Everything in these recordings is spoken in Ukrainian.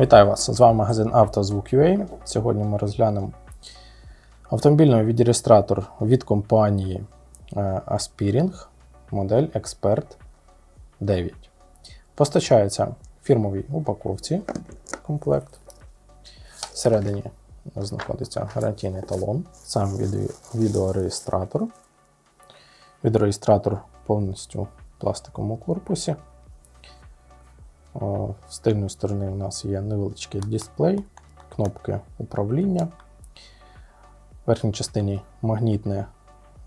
Вітаю вас! З вами магазин «Автозвук.UA». Сьогодні ми розглянемо автомобільний відреєстратор від компанії е, Aspiring, модель Expert 9. Постачається фірмовій упаковці комплект. Всередині знаходиться гарантійний талон, сам відеореєстратор. Відеореєстратор повністю в пластиковому корпусі. О, З тильної сторони у нас є невеличкий дисплей, кнопки управління. В верхній частині магнітна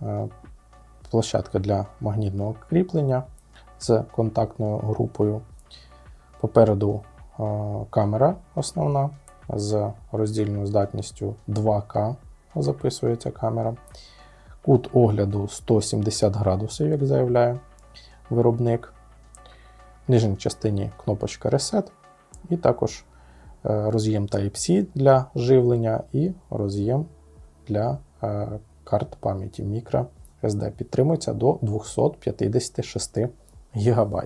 е, площадка для магнітного кріплення з контактною групою. Попереду е, камера основна з роздільною здатністю 2К записується камера. Кут огляду 170 градусів, як заявляє виробник. В нижній частині кнопочка Reset, і також е, роз'єм Type-C для живлення і роз'єм для е, карт пам'яті мікро SD. Підтримується до 256 ГБ.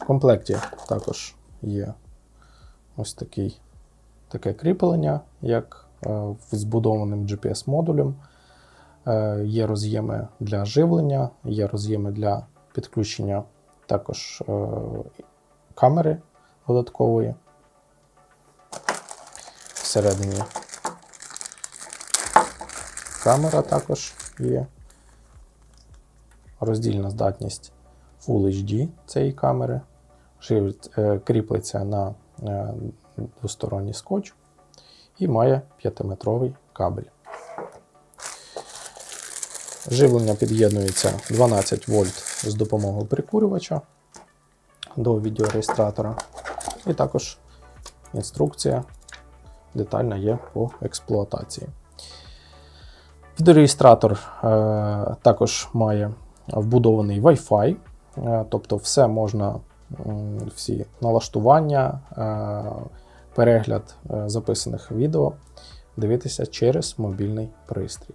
В комплекті також є ось такий, таке кріплення, як е, з збудованим GPS-модулем. Є роз'єми для живлення, є роз'єми для підключення також е, камери додаткової. Всередині камера також є. Роздільна здатність Full HD цієї камери. Е, кріплеться на е, двосторонній скотч і має 5-метровий кабель. Живлення під'єднується 12 вольт з допомогою прикурювача до відеореєстратора. І також інструкція детальна є по експлуатації. Відеореєстратор е, також має вбудований Wi-Fi, е, тобто все можна, м, всі налаштування, е, перегляд е, записаних відео дивитися через мобільний пристрій.